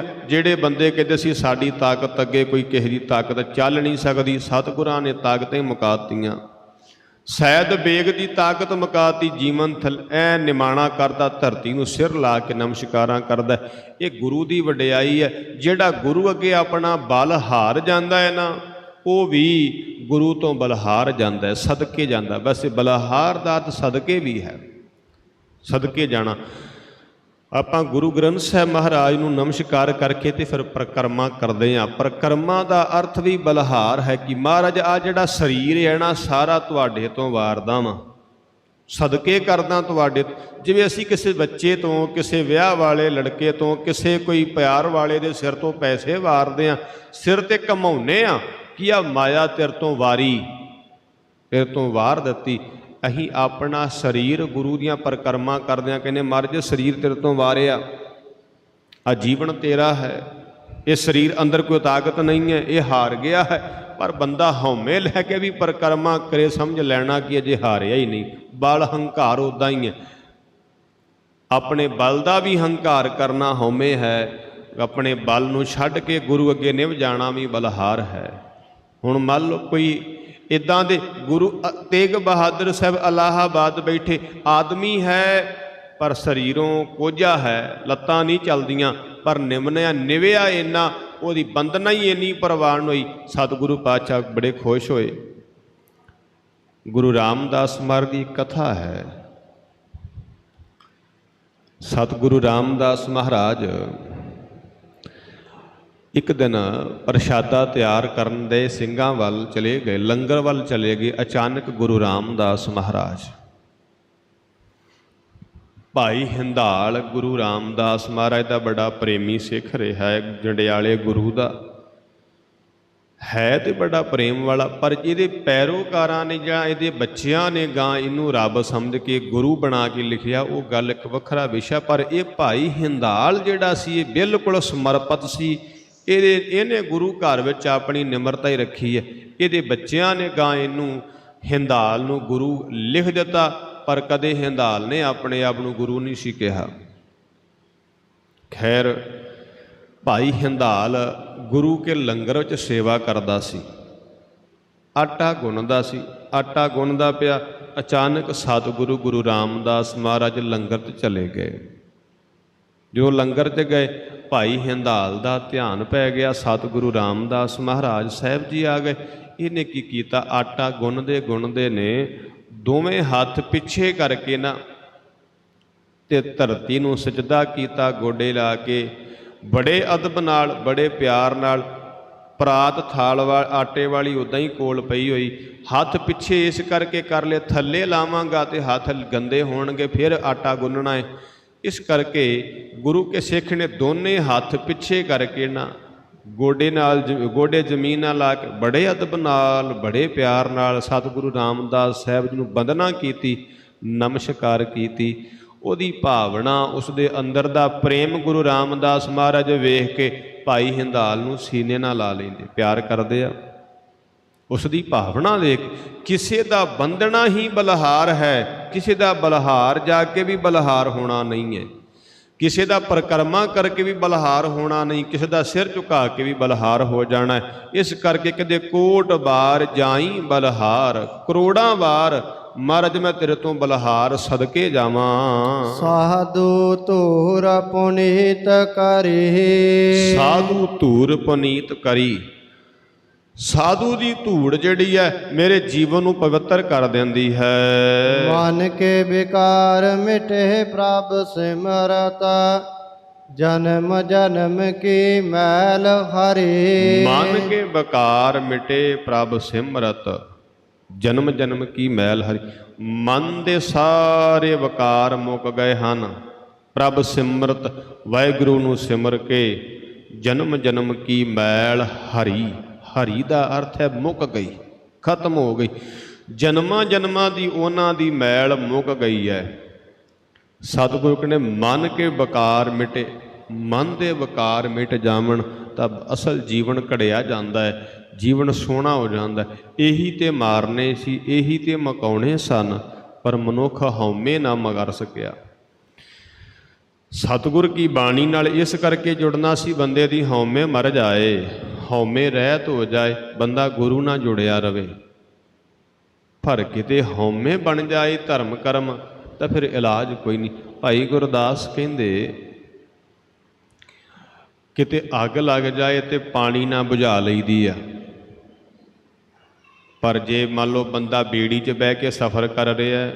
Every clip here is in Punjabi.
ਜਿਹੜੇ ਬੰਦੇ ਕਹਿੰਦੇ ਸੀ ਸਾਡੀ ਤਾਕਤ ਅੱਗੇ ਕੋਈ ਕਿਸੇ ਦੀ ਤਾਕਤ ਚੱਲ ਨਹੀਂ ਸਕਦੀ, ਸਤਿਗੁਰਾਂ ਨੇ ਤਾਕਤਾਂ ਮੁਕਾਤੀਆਂ। ਸੈਦ ਬੇਗ ਦੀ ਤਾਕਤ ਮੁਕਾਤੀ, ਜੀਵਨ ਥਲ ਐ ਨਿਮਾਣਾ ਕਰਦਾ, ਧਰਤੀ ਨੂੰ ਸਿਰ ਲਾ ਕੇ ਨਮਸਕਾਰਾਂ ਕਰਦਾ। ਇਹ ਗੁਰੂ ਦੀ ਵਡਿਆਈ ਹੈ। ਜਿਹੜਾ ਗੁਰੂ ਅੱਗੇ ਆਪਣਾ ਬਲ ਹਾਰ ਜਾਂਦਾ ਹੈ ਨਾ, ਉਹ ਵੀ ਗੁਰੂ ਤੋਂ ਬਲਹਾਰ ਜਾਂਦਾ ਹੈ, ਸਦਕੇ ਜਾਂਦਾ ਵੈਸੇ ਬਲਹਾਰ ਦਾ ਅਰਥ ਸਦਕੇ ਵੀ ਹੈ। ਸਦਕੇ ਜਾਣਾ। ਆਪਾਂ ਗੁਰੂ ਗ੍ਰੰਥ ਸਾਹਿਬ ਮਹਾਰਾਜ ਨੂੰ ਨਮਸਕਾਰ ਕਰਕੇ ਤੇ ਫਿਰ ਪ੍ਰਕਰਮਾ ਕਰਦੇ ਆਂ ਪ੍ਰਕਰਮਾ ਦਾ ਅਰਥ ਵੀ ਬਲਹਾਰ ਹੈ ਕਿ ਮਹਾਰਾਜ ਆ ਜਿਹੜਾ ਸਰੀਰ ਹੈ ਨਾ, ਸਾਰਾ ਤੁਹਾਡੇ ਤੋਂ ਵਾਰਦਾ ਵਾਂ। ਸਦਕੇ ਕਰਦਾ ਤੁਹਾਡੇ ਜਿਵੇਂ ਅਸੀਂ ਕਿਸੇ ਬੱਚੇ ਤੋਂ, ਕਿਸੇ ਵਿਆਹ ਵਾਲੇ ਲੜਕੇ ਤੋਂ, ਕਿਸੇ ਕੋਈ ਪਿਆਰ ਵਾਲੇ ਦੇ ਸਿਰ ਤੋਂ ਪੈਸੇ ਵਾਰਦੇ ਆਂ ਸਿਰ ਤੇ ਕਮਾਉਨੇ ਆ ਕਿ ਆ ਮਾਇਆ ਤੇਰੇ ਤੋਂ ਵਾਰੀ, ਤੇਰੇ ਤੋਂ ਵਾਰ ਦਿੱਤੀ। ਅਸੀਂ ਆਪਣਾ ਸਰੀਰ ਗੁਰੂ ਦੀਆਂ ਪਰਕਰਮਾਂ ਕਰਦਿਆਂ ਕਹਿੰਦੇ ਮਰਜ਼ ਸਰੀਰ ਤੇਰੇ ਤੋਂ ਵਾਰਿਆ। ਆ ਜੀਵਨ ਤੇਰਾ ਹੈ। ਇਹ ਸਰੀਰ ਅੰਦਰ ਕੋਈ ਤਾਕਤ ਨਹੀਂ ਹੈ, ਇਹ ਹਾਰ ਗਿਆ ਹੈ। ਪਰ ਬੰਦਾ ਹਉਮੈ ਲੈ ਕੇ ਵੀ ਪਰਕਰਮਾ ਕਰੇ, ਸਮਝ ਲੈਣਾ ਕਿ ਅਜੇ ਹਾਰਿਆ ਹੀ ਨਹੀਂ। ਬਲ ਹੰਕਾਰ ਉਦਾਂ ਹੀ ਹੈ। ਆਪਣੇ ਬਲ ਦਾ ਵੀ ਹੰਕਾਰ ਕਰਨਾ ਹਉਮੈ ਹੈ। ਆਪਣੇ ਬਲ ਨੂੰ ਛੱਡ ਕੇ ਗੁਰੂ ਅੱਗੇ ਨਿਭ ਜਾਣਾ ਵੀ ਬਲਹਾਰ ਹੈ। ਹੁਣ ਮੰਨ ਲਓ ਕੋਈ ਇਦਾਂ ਦੇ ਗੁਰੂ ਅ- ਤੇਗ ਬਹਾਦਰ ਸਾਹਿਬ ਅਲਾਹਾਬਾਦ ਬੈਠੇ ਆਦਮੀ ਹੈ, ਪਰ ਸਰੀਰੋਂ ਕੋਝਾ ਹੈ, ਲੱਤਾਂ ਨਹੀਂ ਚੱਲਦੀਆਂ, ਪਰ ਨਿਮਨਿਆ ਨਿਵਿਆ ਇੰਨਾ, ਉਹਦੀ ਬੰਦਨਾ ਹੀ ਇੰਨੀ ਪ੍ਰਵਾਨ ਹੋਈ, ਸਤਿਗੁਰੂ ਪਾਤਸ਼ਾਹ ਬੜੇ ਖੁਸ਼ ਹੋਏ। ਗੁਰੂ ਰਾਮਦਾਸ ਮਹਾਰਾਜ ਦੀ ਕਥਾ ਹੈ। ਸਤਿਗੁਰੂ ਰਾਮਦਾਸ ਮਹਾਰਾਜ ਇੱਕ ਦਿਨ ਪ੍ਰਸ਼ਾਦਾ ਤਿਆਰ ਕਰਨ ਦੇ ਸਿੰਘਾਂ ਵੱਲ ਚਲੇ ਗਏ, ਲੰਗਰ ਵੱਲ ਚਲੇ ਗਏ, ਅਚਾਨਕ ਗੁਰੂ ਰਾਮਦਾਸ ਮਹਾਰਾਜ। ਭਾਈ ਹਿੰਦਾਲ, ਗੁਰੂ ਰਾਮਦਾਸ ਮਹਾਰਾਜ ਦਾ ਬੜਾ ਪ੍ਰੇਮੀ ਸਿੱਖ ਰਿਹਾ ਹੈ, ਜੰਡਿਆਲੇ ਗੁਰੂ ਦਾ ਹੈ ਤੇ ਬੜਾ ਪ੍ਰੇਮ ਵਾਲਾ, ਪਰ ਇਹਦੇ ਪੈਰੋਕਾਰਾਂ ਨੇ ਜਾਂ ਇਹਦੇ ਬੱਚਿਆਂ ਨੇ ਗਾਂ ਇਹਨੂੰ ਰੱਬ ਸਮਝ ਕੇ ਗੁਰੂ ਬਣਾ ਕੇ ਲਿਖਿਆ, ਉਹ ਗੱਲ ਇੱਕ ਵੱਖਰਾ ਵਿਸ਼ਾ, ਪਰ ਇਹ ਭਾਈ ਹਿੰਦਾਲ ਜਿਹੜਾ ਸੀ, ਇਹ ਬਿਲਕੁਲ ਸਮਰਪਿਤ ਸੀ ਇਹਦੇ, ਇਹਨੇ ਗੁਰੂ ਘਰ ਵਿੱਚ ਆਪਣੀ ਨਿਮਰਤਾ ਹੀ ਰੱਖੀ ਹੈ। ਇਹਦੇ ਬੱਚਿਆਂ ਨੇ ਗਾਂ ਇਹਨੂੰ ਹਿੰਦਾਲ ਨੂੰ ਗੁਰੂ ਲਿਖ ਦਿੱਤਾ, ਪਰ ਕਦੇ ਹਿੰਦਾਲ ਨੇ ਆਪਣੇ ਆਪ ਨੂੰ ਗੁਰੂ ਨਹੀਂ ਸੀ ਕਿਹਾ। ਖੈਰ, ਭਾਈ ਹਿੰਦਾਲ ਗੁਰੂ ਕੇ ਲੰਗਰ ਵਿੱਚ ਸੇਵਾ ਕਰਦਾ ਸੀ। ਆਟਾ ਗੁੰਨਦਾ ਸੀ। ਆਟਾ ਗੁੰਨਦਾ ਪਿਆ, ਅਚਾਨਕ ਸਤਿਗੁਰੂ ਗੁਰੂ ਰਾਮਦਾਸ ਮਹਾਰਾਜ ਲੰਗਰ ਤੇ ਚਲੇ ਗਏ। ਜੋ ਲੰਗਰ 'ਚ ਗਏ, ਭਾਈ ਹਿੰਦਾਲ ਦਾ ਧਿਆਨ ਪੈ ਗਿਆ, ਸਤਿਗੁਰੂ ਰਾਮਦਾਸ ਮਹਾਰਾਜ ਸਾਹਿਬ ਜੀ ਆ ਗਏ। ਇਹਨੇ ਕੀ ਕੀਤਾ? ਆਟਾ ਗੁੰਨਦੇ ਗੁੰਨਦੇ ਨੇ ਦੋਵੇਂ ਹੱਥ ਪਿੱਛੇ ਕਰਕੇ ਨਾ ਤੇ ਧਰਤੀ ਨੂੰ ਸਜਦਾ ਕੀਤਾ, ਗੋਡੇ ਲਾ ਕੇ। ਬੜੇ ਅਦਬ ਨਾਲ, ਬੜੇ ਪਿਆਰ ਨਾਲ ਪਰਾਤ ਥਾਲ ਵਾਲ ਆਟੇ ਵਾਲੀ ਉਦਾਂ ਹੀ ਕੋਲ ਪਈ ਹੋਈ। ਹੱਥ ਪਿੱਛੇ ਇਸ ਕਰਕੇ ਕਰ ਲਏ, ਥੱਲੇ ਲਾਵਾਂਗਾ ਤੇ ਹੱਥ ਗੰਦੇ ਹੋਣਗੇ, ਫਿਰ ਆਟਾ ਗੁੰਨਣਾ ਹੈ ਇਸ ਕਰਕੇ ਗੁਰੂ ਕੇ ਸਿੱਖ ਨੇ ਦੋਨੇ ਹੱਥ ਪਿੱਛੇ ਕਰਕੇ ਨਾ ਗੋਡੇ ਨਾਲ ਜ- ਗੋਡੇ ਜ਼ਮੀਨ ਨਾਲ ਲਾ ਕੇ ਬੜੇ ਅਦਬ ਨਾਲ, ਬੜੇ ਪਿਆਰ ਨਾਲ ਸਤਿਗੁਰੂ ਰਾਮਦਾਸ ਸਾਹਿਬ ਜੀ ਨੂੰ ਬੰਦਨਾ ਕੀਤੀ, ਨਮਸਕਾਰ ਕੀਤੀ। ਉਹਦੀ ਭਾਵਨਾ ਉਸ ਦੇ ਅੰਦਰ ਦਾ ਪ੍ਰੇਮ ਗੁਰੂ ਰਾਮਦਾਸ ਮਹਾਰਾਜ ਵੇਖ ਕੇ ਭਾਈ ਹਿੰਦਾਲ ਨੂੰ ਸੀਨੇ ਨਾਲ ਲਾ ਲੈਂਦੇ, ਪਿਆਰ ਕਰਦੇ ਆ। ਉਸ ਦੀ ਭਾਵਨਾ ਦੇਖ ਕਿਸੇ ਦਾ ਬੰਦਣਾ ਹੀ ਬਲਹਾਰ ਹੈ। ਕਿਸੇ ਦਾ ਬਲਹਾਰ ਜਾ ਕੇ ਵੀ ਬਲਹਾਰ ਹੋਣਾ ਨਹੀਂ ਹੈ। ਕਿਸੇ ਦਾ ਪਰਕਰਮਾ ਕਰਕੇ ਵੀ ਬਲਹਾਰ ਹੋਣਾ ਨਹੀਂ। ਕਿਸੇ ਦਾ ਸਿਰ ਝੁਕਾ ਕੇ ਵੀ ਬਲਹਾਰ ਹੋ ਜਾਣਾ ਹੈ। ਇਸ ਕਰਕੇ ਕਦੇ ਕੋਟ ਬਾਰ ਜਾਈ ਬਲਹਾਰ ਕਰੋੜਾਂ ਵਾਰ ਮਹਾਰਾਜ ਮੈਂ ਤੇਰੇ ਤੋਂ ਬਲਹਾਰ ਸਦਕੇ ਜਾਵਾਂ। ਸਾਧੂ ਧੂਰ ਪੁਨੀਤ ਕਰੀ। ਸਾਧੂ ਧੂਰ ਪੁਨੀਤ ਕਰੀ। ਸਾਧੂ ਦੀ ਧੂੜ ਜਿਹੜੀ ਹੈ ਮੇਰੇ ਜੀਵਨ ਨੂੰ ਪਵਿੱਤਰ ਕਰ ਦਿੰਦੀ ਹੈ। ਮਨ ਕੇ ਵਿਕਾਰ ਮਿਟੇ ਪ੍ਰਭ ਸਿਮਰਤ ਜਨਮ ਜਨਮ ਕੀ ਮੈਲ ਹਰੀ। ਮਨ ਕੇ ਬਕਾਰ ਮਿਟੇ ਪ੍ਰਭ ਸਿਮਰਤ ਜਨਮ ਜਨਮ ਕੀ ਮੈਲ ਹਰੀ। ਮਨ ਦੇ ਸਾਰੇ ਵਕਾਰ ਮੁੱਕ ਗਏ ਹਨ। ਪ੍ਰਭ ਸਿਮਰਤ ਵਾਹਿਗੁਰੂ ਨੂੰ ਸਿਮਰ ਕੇ ਜਨਮ ਜਨਮ ਕੀ ਮੈਲ ਹਰੀ। ਹਰੀ ਦਾ ਅਰਥ ਹੈ ਮੁੱਕ ਗਈ, ਖਤਮ ਹੋ ਗਈ। ਜਨਮਾਂ ਜਨਮਾਂ ਦੀ ਉਹਨਾਂ ਦੀ ਮੈਲ ਮੁੱਕ ਗਈ ਹੈ। ਸਤਿਗੁਰੂ ਕਹਿੰਦੇ ਮਨ ਕੇ ਵਕਾਰ ਮਿਟੇ, ਮਨ ਦੇ ਵਕਾਰ ਮਿਟ ਜਾਵਣ ਤਾਂ ਅਸਲ ਜੀਵਨ ਘੜਿਆ ਜਾਂਦਾ ਹੈ, ਜੀਵਨ ਸੋਹਣਾ ਹੋ ਜਾਂਦਾ ਇਹੀ ਤੇ ਮਾਰਨੇ ਸੀ, ਇਹੀ ਤੇ ਮਕਾਉਣੇ ਸਨ, ਪਰ ਮਨੁੱਖ ਹਉਮੈ ਨਾ ਮਗਰ ਸਕਿਆ। ਸਤਿਗੁਰ ਕੀ ਬਾਣੀ ਨਾਲ ਇਸ ਕਰਕੇ ਜੁੜਨਾ ਸੀ, ਬੰਦੇ ਦੀ ਹਉਮੈ ਮਰ ਜਾਏ। ਹਉਮੈ ਰਹਿਤ ਹੋ ਜਾਏ, ਬੰਦਾ ਗੁਰੂ ਨਾਲ ਜੁੜਿਆ ਰਵੇ। ਪਰ ਕਿਤੇ ਹਉਮੈ ਬਣ ਜਾਏ ਧਰਮ ਕਰਮ, ਤਾਂ ਫਿਰ ਇਲਾਜ ਕੋਈ ਨਹੀਂ। ਭਾਈ ਗੁਰਦਾਸ ਕਹਿੰਦੇ, ਕਿਤੇ ਅੱਗ ਲੱਗ ਜਾਏ ਤੇ ਪਾਣੀ ਨਾਲ ਬੁਝਾ ਲਈਦੀ ਆ। ਪਰ ਜੇ ਮੰਨ ਲਓ ਬੰਦਾ ਬੇੜੀ 'ਚ ਬਹਿ ਕੇ ਸਫ਼ਰ ਕਰ ਰਿਹਾ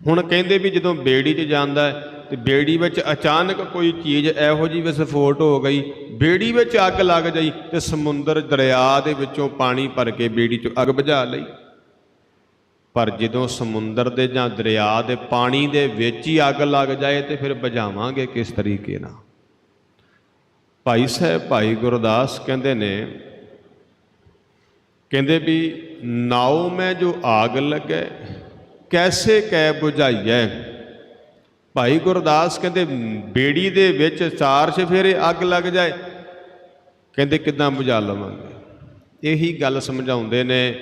ਹੁਣ ਕਹਿੰਦੇ ਵੀ ਜਦੋਂ ਬੇੜੀ 'ਚ ਜਾਂਦਾ ਤੇ ਬੇੜੀ ਵਿੱਚ ਅਚਾਨਕ ਕੋਈ ਚੀਜ਼ ਇਹੋ ਜਿਹੀ ਵਿਸਫੋਟ ਹੋ ਗਈ, ਬੇੜੀ ਵਿੱਚ ਅੱਗ ਲੱਗ ਜਾਈ ਤੇ ਸਮੁੰਦਰ ਦਰਿਆ ਦੇ ਵਿੱਚੋਂ ਪਾਣੀ ਭਰ ਕੇ ਬੇੜੀ 'ਚੋਂ ਅੱਗ ਬੁਝਾ ਲਈ। ਪਰ ਜਦੋਂ ਸਮੁੰਦਰ ਦੇ ਜਾਂ ਦਰਿਆ ਦੇ ਪਾਣੀ ਦੇ ਵਿੱਚ ਹੀ ਅੱਗ ਲੱਗ ਜਾਏ ਤੇ ਫਿਰ ਬੁਝਾਵਾਂਗੇ ਕਿਸ ਤਰੀਕੇ ਨਾਲ? ਭਾਈ ਸਾਹਿਬ, ਭਾਈ ਗੁਰਦਾਸ ਕਹਿੰਦੇ ਨੇ, ਕਹਿੰਦੇ ਵੀ ਨਾਉ ਮੈਂ ਜੋ ਆਗ ਲੱਗੇ, ਕੈਸੇ ਕੈ 부ਝਾਈਐ ਭਾਈ ਗੁਰਦਾਸ ਕਹਿੰਦੇ, ਬੇੜੀ ਦੇ ਵਿੱਚ ਚਾਰ ਛਫੇਰੇ ਅੱਗ ਲੱਗ ਜਾਏ। ਕਹਿੰਦੇ, ਕਿਦਾਂ ਬੁਝਾ ਲਵਾਂਗੇ? ਇਹੀ ਗੱਲ ਸਮਝਾਉਂਦੇ ਨੇ।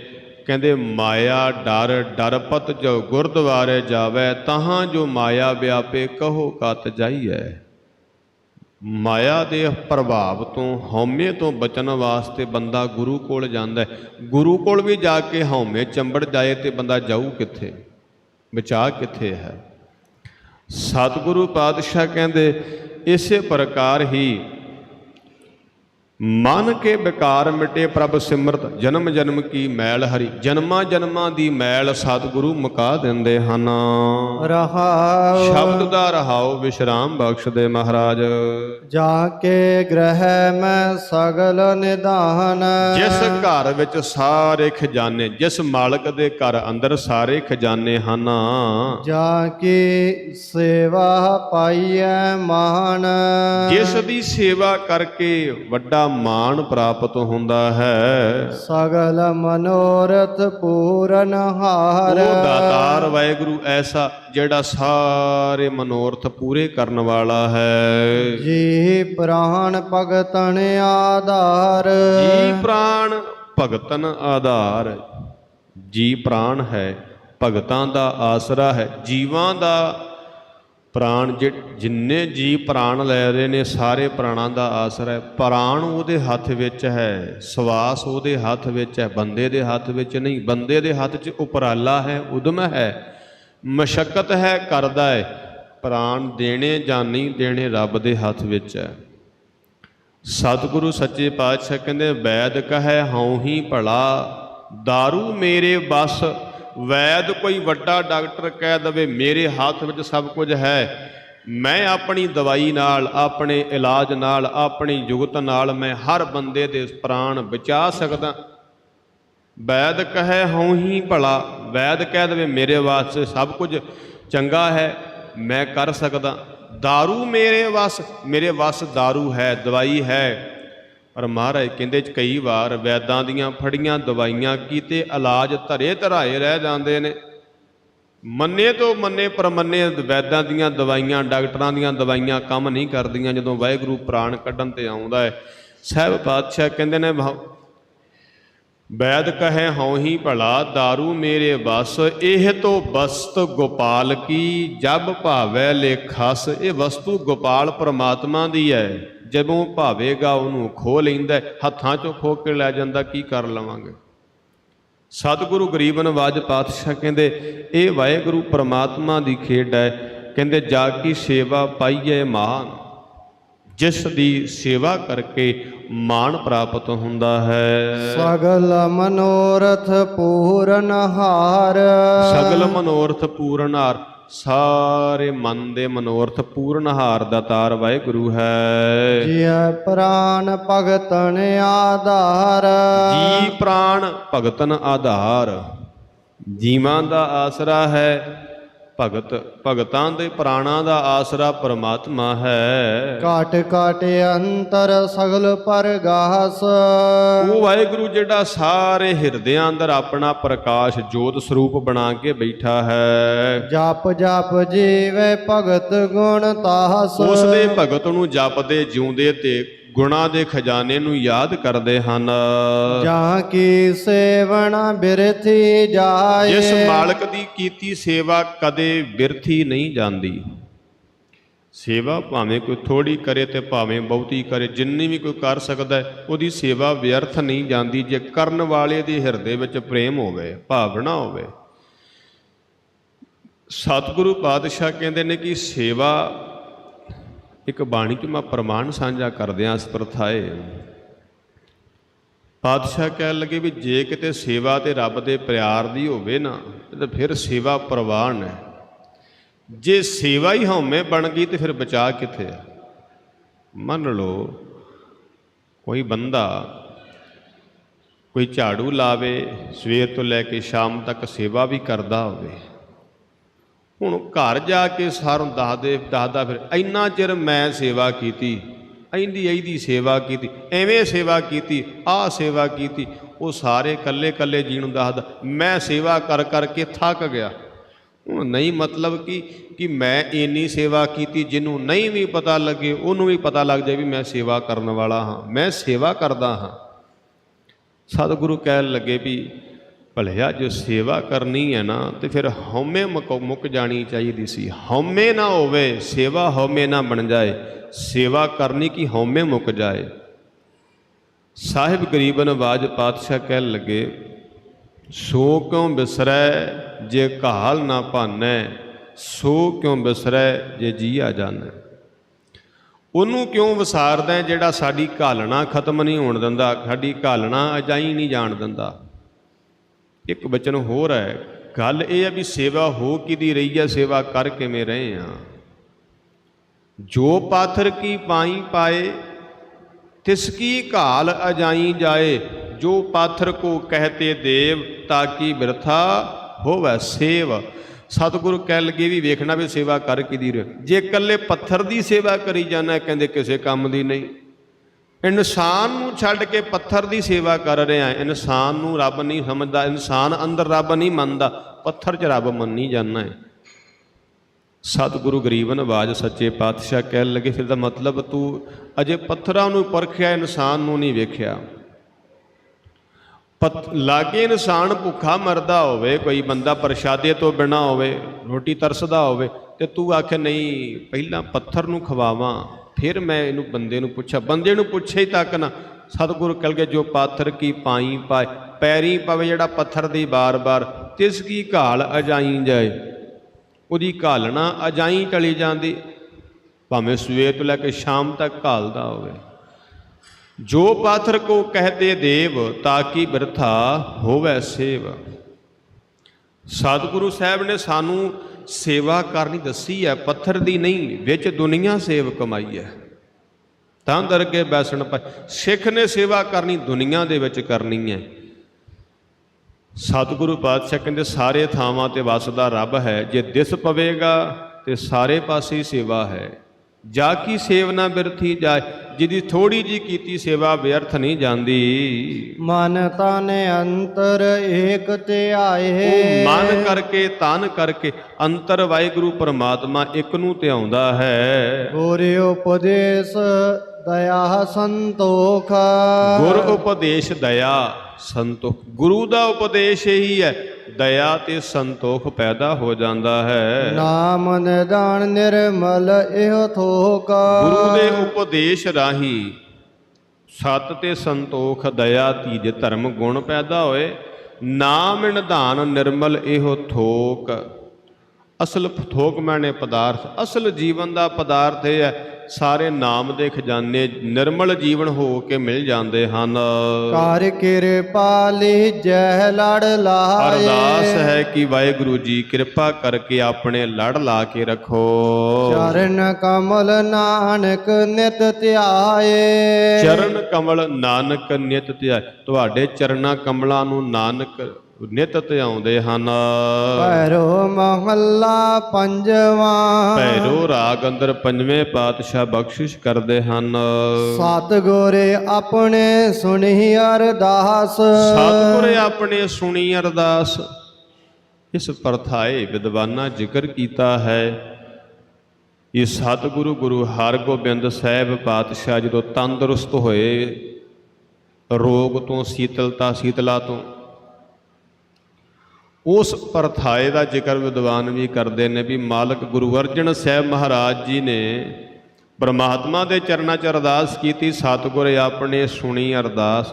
ਕਹਿੰਦੇ, ਮਾਇਆ ਡਰ, ਡਰਪਤ ਜੋ ਗੁਰਦੁਆਰੇ ਜਾਵੇ, ਤਹਾਂ ਜੋ ਮਾਇਆ ਵਿਆਪੇ ਕਹੋ ਕਤ ਜਾਈਐ। ਮਾਇਆ ਦੇ ਪ੍ਰਭਾਵ ਤੋਂ, ਹਉਮੈ ਤੋਂ ਬਚਣ ਵਾਸਤੇ ਬੰਦਾ ਗੁਰੂ ਕੋਲ ਜਾਂਦਾ ਹੈ। ਗੁਰੂ ਕੋਲ ਵੀ ਜਾ ਕੇ ਹਉਮੈ ਚੰਬੜ ਜਾਏ ਤੇ ਬੰਦਾ ਜਾਊ ਕਿੱਥੇ? ਬਚਾ ਕਿੱਥੇ ਹੈ? ਸਤਿਗੁਰੂ ਪਾਤਸ਼ਾਹ ਕਹਿੰਦੇ ਇਸੇ ਪ੍ਰਕਾਰ ਹੀ ਮਨ ਕੇ ਵਿਕਾਰ ਮਿਟੇ ਪ੍ਰਭ ਸਿਮਰਤ ਜਨਮ ਜਨਮ ਕੀ ਮੈਲ ਹਰੀ। ਜਨਮਾਂ ਜਨਮਾਂ ਦੀ ਮੈਲ ਸਤਿਗੁਰੂ ਮੁਕਾ ਦਿੰਦੇ ਹਨ। ਰਹਾਉ। ਸ਼ਬਦ ਦਾ ਰਹਾਉ ਵਿਸ਼ਰਾਮ ਬਖਸ਼ਦੇ ਮਹਾਰਾਜ। ਜਾ ਕੇ ਗ੍ਰਹਿ ਮੈਂ ਸਗਲ ਨਿਧਾਨ। ਜਿਸ ਘਰ ਵਿੱਚ ਸਾਰੇ ਖਜ਼ਾਨੇ ਜਿਸ ਮਾਲਕ ਦੇ ਘਰ ਅੰਦਰ ਸਾਰੇ ਖਜ਼ਾਨੇ ਹਨ। ਜਾ ਕੀ ਸੇਵਾ ਪਾਈਐ ਮਾਨ। ਜਿਸ ਦੀ ਸੇਵਾ ਕਰਕੇ ਵੱਡਾ ਮਾਣ ਪ੍ਰਾਪਤ ਹੁੰਦਾ ਹੈ। ਸਗਲ ਮਨੋਰਥ ਪੂਰਨ ਹਾਰ। ਉਹ ਦਾਤਾਰ ਵਾਹਿਗੁਰੂ ਐਸਾ ਜਿਹੜਾ ਸਾਰੇ ਮਨੋਰਥ ਪੂਰੇ ਕਰਨ ਵਾਲਾ ਹੈ। ਜੀ ਪ੍ਰਾਣ ਭਗਤਨ ਆਧਾਰ। ਜੀ ਪ੍ਰਾਣ ਭਗਤਨ ਆਧਾਰ। ਜੀ ਪ੍ਰਾਣ ਹੈ ਭਗਤਾਂ ਦਾ ਆਸਰਾ ਹੈ ਜੀਵਾਂ ਦਾ ਪ੍ਰਾਣ ਜਿ- ਜਿੰਨੇ ਜੀ ਪ੍ਰਾਣ ਲੈ ਰਹੇ ਨੇ, ਸਾਰੇ ਪ੍ਰਾਣਾਂ ਦਾ ਆਸਰਾ ਹੈ। ਪ੍ਰਾਣ ਉਹਦੇ ਹੱਥ ਵਿੱਚ ਹੈ, ਸਵਾਸ ਉਹਦੇ ਹੱਥ ਵਿੱਚ ਹੈ, ਬੰਦੇ ਦੇ ਹੱਥ ਵਿੱਚ ਨਹੀਂ, ਬੰਦੇ ਦੇ ਹੱਥ 'ਚ ਉਪਰਾਲਾ ਹੈ, ਉਦਮ ਹੈ, ਮਸ਼ਕਤ ਹੈ, ਕਰਦਾ ਹੈ। ਪ੍ਰਾਣ ਦੇਣੇ ਜਾਂ ਨਹੀਂ ਦੇਣੇ ਰੱਬ ਦੇ ਹੱਥ ਵਿੱਚ ਹੈ। ਸਤਿਗੁਰੂ ਸੱਚੇ ਪਾਤਸ਼ਾਹ ਕਹਿੰਦੇ, ਵੈਦ ਕਹੈ, ਹਉ ਹੀ ਭਲਾ दारू ਮੇਰੇ ਬਸ ਵੈਦ ਕੋਈ ਵੱਡਾ ਡਾਕਟਰ ਕਹਿ ਦਵੇ ਮੇਰੇ ਹੱਥ ਵਿੱਚ ਸਭ ਕੁਝ ਹੈ ਮੈਂ ਆਪਣੀ ਦਵਾਈ ਨਾਲ ਆਪਣੇ ਇਲਾਜ ਨਾਲ ਆਪਣੀ ਜੁਗਤ ਨਾਲ ਮੈਂ ਹਰ ਬੰਦੇ ਦੇ ਪ੍ਰਾਣ ਬਚਾ ਸਕਦਾ ਵੈਦ ਕਹੈ ਹਉ ਹੀ ਭਲਾ ਵੈਦ ਕਹਿ ਦਵੇ ਮੇਰੇ ਵਾਸਤੇ ਸਭ ਕੁਝ ਚੰਗਾ ਹੈ ਮੈਂ ਕਰ ਸਕਦਾ दारू ਮੇਰੇ ਵਸ ਮੇਰੇ ਵਸ दारू ਹੈ ਦਵਾਈ ਹੈ ਪਰ ਮਹਾਰਾਜ ਕਹਿੰਦੇ ਕਈ ਵਾਰ ਵੈਦਾਂ ਦੀਆਂ ਫੜੀਆਂ ਦਵਾਈਆਂ ਕੀਤੇ ਇਲਾਜ ਧਰੇ ਧਰਾਏ ਰਹਿ ਜਾਂਦੇ ਨੇ। ਮੰਨੇ ਤੋਂ ਮੰਨੇ ਪਰਮੰਨੇ ਵੈਦਾਂ ਦੀਆਂ ਦਵਾਈਆਂ, ਡਾਕਟਰਾਂ ਦੀਆਂ ਦਵਾਈਆਂ ਕੰਮ ਨਹੀਂ ਕਰਦੀਆਂ ਜਦੋਂ ਵਾਹਿਗੁਰੂ ਪ੍ਰਾਣ ਕੱਢਣ ਤੇ ਆਉਂਦਾ ਹੈ। ਸਾਹਿਬ ਪਾਤਸ਼ਾਹ ਕਹਿੰਦੇ ਨੇ ਵੈਦ ਕਹੇ ਹਉ ਹੀ ਭਲਾ दारू ਮੇਰੇ ਬਸ ਇਹ ਤੋਂ ਬਸਤ ਗੋਪਾਲ ਕੀ, ਜਬ ਭਾਵੈ ਲੇਖਸ, ਇਹ ਵਸਤੂ ਗੋਪਾਲ ਪ੍ਰਮਾਤਮਾ ਦੀ ਹੈ। ਜਦੋਂ ਭਾਵੇਗਾ ਉਹਨੂੰ ਖੋ ਲੈਂਦਾ ਹੱਥਾਂ ਚੋਂ ਖੋ ਕੇ ਲੈ ਜਾਂਦਾ ਕੀ ਕਰ ਲਵਾਂਗੇ? ਸਤਿਗੁਰੂ ਗਰੀਬ ਨਵਾਜ ਪਾਤਸ਼ਾਹ ਕਹਿੰਦੇ ਇਹ ਵਾਹਿਗੁਰੂ ਪ੍ਰਮਾਤਮਾ ਦੀ ਖੇਡ ਹੈ। ਕਹਿੰਦੇ ਜਾ ਕੀ ਸੇਵਾ ਪਾਈਏ ਮਾਨ ਜਿਸ ਦੀ ਸੇਵਾ ਕਰਕੇ ਮਾਣ ਪ੍ਰਾਪਤ ਹੁੰਦਾ ਹੈ। ਸਗਲ ਮਨੋਰਥ ਪੂਰਨ ਹਾਰ। ਸਗਲ ਮਨੋਰਥ ਪੂਰਨਹਾਰ ਸਾਰੇ ਮਨ ਦੇ ਮਨੋਰਥ ਪੂਰਨਹਾਰ ਦਾ ਤਾਰ ਵਾਹਿਗੁਰੂ ਹੈ। ਜਿਹ ਪ੍ਰਾਨ ਭਗਤਨ ਆਧਾਰ। ਜੀ ਪ੍ਰਾਣ ਭਗਤਨ ਆਧਾਰ। ਜੀਵਾਂ ਦਾ ਆਸਰਾ ਹੈ। ਭਗਤ ਭਗਤਾਂ ਦੇ ਪ੍ਰਾਣਾਂ ਦਾ ਆਸਰਾ ਪਰਮਾਤਮਾ ਹੈ। ਕਾਟ ਕਾਟ ਅੰਤਰ ਸਗਲ ਪਰਗਾਸ। ਉਹ ਵਾਹਿਗੁਰੂ ਜਿਹੜਾ ਸਾਰੇ ਹਿਰਦਿਆਂ ਅੰਦਰ ਆਪਣਾ ਪ੍ਰਕਾਸ਼ ਜੋਤ ਸਰੂਪ ਬਣਾ ਕੇ ਬੈਠਾ ਹੈ। ਜਪ ਜਪ ਜੀਵੇ ਭਗਤ ਗੁਣ ਤਾਸ। ਉਸ ਦੇ ਭਗਤ ਨੂੰ ਜਪਦੇ ਜਿਉਂਦੇ ਤੇ ਗੁਣਾ ਦੇ ਖਜ਼ਾਨੇ ਨੂੰ ਯਾਦ ਕਰਦੇ ਹਨ। ਜਾਂ ਕੀ ਸੇਵਣਾ ਬਿਰਥੀ ਜਾਏ। ਜਿਸ ਮਾਲਕ ਦੀ ਕੀਤੀ ਸੇਵਾ ਕਦੇ ਬਿਰਥੀ ਨਹੀਂ ਜਾਂਦੀ। ਸੇਵਾ ਭਾਵੇਂ ਕੋਈ ਥੋੜੀ ਕਰੇ ਤੇ ਭਾਵੇਂ ਬਹੁਤੀ ਕਰੇ ਜਿੰਨੀ ਵੀ ਕੋਈ ਕਰ ਸਕਦਾ ਉਹਦੀ ਸੇਵਾ ਵਿਅਰਥ ਨਹੀਂ ਜਾਂਦੀ। ਜੇ ਕਰਨ ਵਾਲੇ ਦੇ ਹਿਰਦੇ ਵਿੱਚ ਪ੍ਰੇਮ ਹੋਵੇ ਭਾਵਨਾ ਹੋਵੇ। ਸਤਿਗੁਰੂ ਪਾਤਸ਼ਾਹ ਕਹਿੰਦੇ ਨੇ ਕਿ ਸੇਵਾ ਇੱਕ ਬਾਣੀ ਚ ਮੈਂ ਪ੍ਰਮਾਣ ਸਾਂਝਾ ਕਰਦਿਆਂ ਇਸ ਪ੍ਰਥਾਏ, ਪਾਤਸ਼ਾਹ ਕਹਿਣ ਲੱਗੇ ਵੀ ਜੇ ਕਿਤੇ ਸੇਵਾ ਤੇ ਰੱਬ ਦੇ ਪਿਆਰ ਦੀ ਹੋਵੇ ਨਾ, ਤੇ ਫਿਰ ਸੇਵਾ ਪ੍ਰਵਾਨ ਹੈ। ਜੇ ਸੇਵਾ ਹੀ ਹਉਮੈ ਬਣ ਗਈ ਤੇ ਫਿਰ ਬਚਾ ਕਿੱਥੇ ਹੈ? ਮੰਨ ਲਓ, ਕੋਈ ਬੰਦਾ ਕੋਈ ਝਾੜੂ ਲਾਵੇ, ਸਵੇਰ ਤੋਂ ਲੈ ਕੇ ਸ਼ਾਮ ਤੱਕ ਸੇਵਾ ਵੀ ਕਰਦਾ ਹੋਵੇ ਹੁਣ ਘਰ ਜਾ ਕੇ ਸਾਰ ਸਾਰੋਂ ਦੱਸਦੇ ਦੱਸਦਾ ਫਿਰ, ਇੰਨਾ ਚਿਰ ਮੈਂ ਸੇਵਾ ਕੀਤੀ ਐਂਦੀ ਐਦੀ ਸੇਵਾ ਕੀਤੀ, ਐਵੇਂ ਸੇਵਾ ਕੀਤੀ ਆਹ ਸੇਵਾ ਕੀਤੀ। ਉਹ ਸਾਰੇ ਕੱਲੇ ਕੱਲੇ ਜੀ ਨੂੰ ਦੱਸਦਾ, ਮੈਂ ਸੇਵਾ ਕਰ ਕਰਕੇ ਥੱਕ ਗਿਆ। ਹੁਣ ਨਹੀਂ ਮਤਲਬ ਕਿ ਕਿ ਮੈਂ ਇੰਨੀ ਸੇਵਾ ਕੀਤੀ ਜਿਹਨੂੰ ਨਹੀਂ ਵੀ ਪਤਾ ਲੱਗੇ, ਉਹਨੂੰ ਵੀ ਪਤਾ ਲੱਗ ਜਾਏ ਵੀ ਮੈਂ ਸੇਵਾ ਕਰਨ ਵਾਲਾ ਹਾਂ, ਮੈਂ ਸੇਵਾ ਕਰਦਾ ਹਾਂ। ਸਤਿਗੁਰੂ ਕਹਿਣ ਲੱਗੇ ਵੀ ਭਲਿਆ ਜੋ ਸੇਵਾ ਕਰਨੀ ਹੈ ਨਾ, ਤੇ ਫਿਰ ਹਉਮੈ ਮੁਕ, ਮੁੱਕ ਜਾਣੀ ਚਾਹੀਦੀ ਸੀ। ਹਉਮੈ ਨਾ ਹੋਵੇ, ਸੇਵਾ ਹਉਮੈ ਨਾ ਬਣ ਜਾਏ। ਸੇਵਾ ਕਰਨੀ ਕੀ ਹਉਮੈ ਮੁੱਕ ਜਾਏ। ਸਾਹਿਬ ਗਰੀਬਨ ਨਵਾਜ ਪਾਤਸ਼ਾਹ ਕਹਿਣ ਲੱਗੇ, ਸੋ ਕਿਉ ਬਿਸਰੈ ਜੇ ਕਾਲ ਨਾ ਭਾਨੈ, ਸੋ ਕਿਉ ਬਿਸਰੈ ਜੇ ਜੀ ਆ ਜਾਣੈ ਉਹਨੂੰ ਕਿਉਂ ਵਿਸਾਰਦਾ ਜਿਹੜਾ ਸਾਡੀ ਘਾਲਣਾ ਖਤਮ ਨਹੀਂ ਹੋਣ ਦਿੰਦਾ, ਸਾਡੀ ਘਾਲਣਾ ਅਜਾਈ ਨਹੀਂ ਜਾਣ ਦਿੰਦਾ? ਇੱਕ ਬਚਨ ਹੋਰ ਹੈ, ਗੱਲ ਇਹ ਹੈ ਵੀ ਸੇਵਾ ਹੋ ਕਿਦੀ ਰਹੀ ਹੈ, ਸੇਵਾ ਕਰ ਕਿਵੇਂ ਰਹੇ ਆ ਜੋ ਪਾਥਰ ਕੀ ਪਾਈ ਪਾਏ, ਤਿਸ ਕੀ ਘਾਲ ਅਜਾਈ ਜਾਏ, ਜੋ ਪਾਥਰ ਕੋ ਕਹਤੇ ਦੇਵ, ਤਾਂ ਤਾਕੀ ਬਿਰਥਾ ਹੋਵੇ ਸੇਵ। ਸਤਿਗੁਰੂ ਕਹਿ ਲਗੇ ਵੀ ਵੇਖਣਾ ਵੀ ਸੇਵਾ ਕਰ ਕਿਦੀ ਰਹੇ ਜੇ ਇਕੱਲੇ ਪੱਥਰ ਦੀ ਸੇਵਾ ਕਰੀ ਜਾਣਾ, ਕਹਿੰਦੇ ਕਿਸੇ ਕੰਮ ਦੀ ਨਹੀਂ। ਇਨਸਾਨ ਨੂੰ ਛੱਡ ਕੇ ਪੱਥਰ ਦੀ ਸੇਵਾ ਕਰ ਰਿਹਾ ਹੈ। ਇਨਸਾਨ ਨੂੰ ਰੱਬ ਨਹੀਂ ਸਮਝਦਾ। ਇਨਸਾਨ ਅੰਦਰ ਰੱਬ ਨਹੀਂ ਮੰਨਦਾ। ਪੱਥਰ 'ਚ ਰੱਬ ਮੰਨੀ ਜਾਂਦਾ ਹੈ। ਸਤਿਗੁਰੂ ਗਰੀਬ ਨਵਾਜ ਸੱਚੇ ਪਾਤਸ਼ਾਹ ਕਹਿਣ ਲੱਗੇ, ਫਿਰ ਦਾ ਮਤਲਬ ਤੂੰ ਅਜੇ ਪੱਥਰਾਂ ਨੂੰ ਪਰਖਿਆ, ਇਨਸਾਨ ਨੂੰ ਨਹੀਂ ਵੇਖਿਆ। ਪਤ ਲਾਗੇ ਇਨਸਾਨ ਭੁੱਖਾ ਮਰਦਾ ਹੋਵੇ, ਕੋਈ ਬੰਦਾ ਪ੍ਰਸ਼ਾਦੇ ਤੋਂ ਬਿਨਾ ਹੋਵੇ, ਰੋਟੀ ਤਰਸਦਾ ਹੋਵੇ, ਤੇ ਤੂੰ ਆਖੇ, ਨਹੀਂ, ਪਹਿਲਾਂ ਪੱਥਰ ਨੂੰ ਖਵਾਵਾਂ। ਫਿਰ ਮੈਂ ਇਹਨੂੰ ਬੰਦੇ ਨੂੰ ਪੁੱਛਿਆ, ਬੰਦੇ ਨੂੰ ਪੁੱਛੇ ਤੱਕ ਨਾ, ਸਤਿਗੁਰੂ ਕਹਿ ਗਏ ਜੋ ਪਾਥਰ ਕੀ ਪਾਈ ਪਾਏ, ਪੈਰੀ ਪਵੇ ਜਿਹੜਾ ਪੱਥਰ ਦੀ ਬਾਰ-ਬਾਰ, ਤਿਸ ਕੀ ਘਾਲ ਅਜਾਈ ਜਾਏ। ਉਹਦੀ ਘਾਲਣਾ ਅਜਾਈ ਚਲੀ ਜਾਂਦੀ, ਭਾਵੇਂ ਸਵੇਰ ਤੋਂ ਲੈ ਕੇ ਸ਼ਾਮ ਤੱਕ ਘਾਲਦਾ ਹੋਵੇ। ਜੋ ਪਾਥਰ ਕੋ ਕਹਤੇ ਦੇਵ, ਤਾਂ ਤਾਕੀ ਬਿਰਥਾ ਹੋਵੇ ਸੇਵ। ਸਤਿਗੁਰੂ ਸਾਹਿਬ ਨੇ ਸਾਨੂੰ ਸੇਵਾ ਕਰਨੀ ਦੱਸੀ ਹੈ, ਪੱਥਰ ਦੀ ਨਹੀਂ, ਵਿੱਚ ਦੁਨੀਆ ਸੇਵ ਕਮਾਈ ਹੈ। ਤਾਂ ਦਰਗੇ ਬੈਸਣ ਪੈ ਸਿੱਖ ਨੇ ਸੇਵਾ ਕਰਨੀ ਦੁਨੀਆ ਦੇ ਵਿੱਚ ਕਰਨੀ ਹੈ। ਸਤਿਗੁਰੂ ਪਾਤਸ਼ਾਹ ਕਹਿੰਦੇ, ਸਾਰੇ ਥਾਵਾਂ ਤੇ ਵਸਦਾ ਰੱਬ ਹੈ, ਜੇ ਦਿਸ ਪਵੇਗਾ ਤੇ ਸਾਰੇ ਪਾਸੇ ਸੇਵਾ ਹੈ। ਜਾ ਕੀ ਸੇਵ ਨਾ ਬਿਰਥੀ ਜਾਏ ਜਿਹਦੀ ਥੋੜੀ ਜੀ ਕੀਤੀ ਸੇਵਾ ਵਿਅਰਥ ਨਹੀਂ ਜਾਂਦੀ। ਮਨ ਤਨ ਅੰਤਰ ਏਕ ਉਹ ਧਿਆਏ ਮਨ ਕਰਕੇ ਤਨ ਕਰਕੇ ਅੰਤਰ ਵਾਹਿਗੁਰੂ ਪਰਮਾਤਮਾ ਇੱਕ ਨੂੰ ਧਿਆਉਂਦਾ ਹੈ। ਗੁਰ ਉਪਦੇਸ਼ ਦਇਆ ਸੰਤੋਖ। ਗੁਰ ਉਪਦੇਸ਼ ਦਇਆ ਸੰਤੋਖ। ਗੁਰੂ ਦਾ ਉਪਦੇਸ਼ ਹੀ ਹੈ ਦਇਆ ਤੇ ਸੰਤੋਖ ਪੈਦਾ ਹੋ ਜਾਂਦਾ ਹੈ। ਨਾਮ ਨਿਦਾਨ ਨਿਰਮਲ ਇਹੋ ਥੋਕ। ਗੁਰੂ ਦੇ ਉਪਦੇਸ਼ ਰਾਹੀਂ ਸਤ ਤੇ ਸੰਤੋਖ ਦਇਆ ਤੀਜ ਧਰਮ ਗੁਣ ਪੈਦਾ ਹੋਏ। ਨਾਮ ਨਿਧਾਨ ਨਿਰਮਲ ਇਹੋ ਥੋਕ। ਅਸਲ ਥੋਕ ਮੈਨੇ ਪਦਾਰਥ। ਅਸਲ ਜੀਵਨ ਦਾ ਪਦਾਰਥ ਇਹ ਹੈ ਸਾਰੇ ਨਾਮ ਦੇ ਖਜ਼ਾਨੇ ਨਿਰਮਲ ਜੀਵਨ ਹੋ ਕੇ ਮਿਲ ਜਾਂਦੇ ਹਨ। ਕਰ ਕਿਰਪਾ ਲੀ ਜਹ ਲੜ ਲਾਏ ਅਰਦਾਸ ਹੈ ਕਿ ਵਾਹਿਗੁਰੂ ਜੀ ਕਿਰਪਾ ਕਰਕੇ ਆਪਣੇ ਲੜ ਲਾ ਕੇ ਰੱਖੋ। ਚਰਨ ਕਮਲ ਨਾਨਕ ਨਿਤ ਧਿਆਏ। ਚਰਨ ਕਮਲ ਨਾਨਕ ਨਿਤ ਧਿਆਏ। ਤੁਹਾਡੇ ਚਰਨਾਂ ਕਮਲਾਂ ਨੂੰ ਨਾਨਕ ਨਿਤ ਧਿਆਉਂਦੇ ਹਨ। ਭੈਰੋ ਮਹੱਲਾ ਪੰਜਵਾਂ। ਭੈਰੋ ਰਾਗ ਅੰਦਰ ਪੰਜਵੇਂ ਪਾਤਸ਼ਾਹ ਬਖਸ਼ਿਸ਼ ਕਰਦੇ ਹਨ। ਸਤਿਗੁਰੇ ਆਪਣੇ ਸੁਣੀ ਅਰਦਾਸ। ਸਤਿਗੁਰੇ ਆਪਣੇ ਸੁਣੀ ਅਰਦਾਸ। ਇਸ ਪਰਥਾਏ ਵਿਦਵਾਨਾ ਜ਼ਿਕਰ ਕੀਤਾ ਹੈ ਇਹ ਸਤਿਗੁਰੂ ਗੁਰੂ ਹਰਗੋਬਿੰਦ ਸਾਹਿਬ ਪਾਤਸ਼ਾਹ ਜਦੋਂ ਤੰਦਰੁਸਤ ਹੋਏ ਰੋਗ ਤੋਂ ਸੀਤਲਤਾ ਸੀਤਲਾ ਤੋਂ ਉਸ ਪਰਥਾਏ ਦਾ ਜ਼ਿਕਰ ਵਿਦਵਾਨ ਵੀ ਕਰਦੇ ਨੇ ਵੀ ਮਾਲਕ ਗੁਰੂ ਅਰਜਨ ਸਾਹਿਬ ਮਹਾਰਾਜ ਜੀ ਨੇ ਪਰਮਾਤਮਾ ਦੇ ਚਰਨਾਂ 'ਚ ਅਰਦਾਸ ਕੀਤੀ ਸਤਿਗੁਰ ਆਪਣੇ ਸੁਣੀ ਅਰਦਾਸ।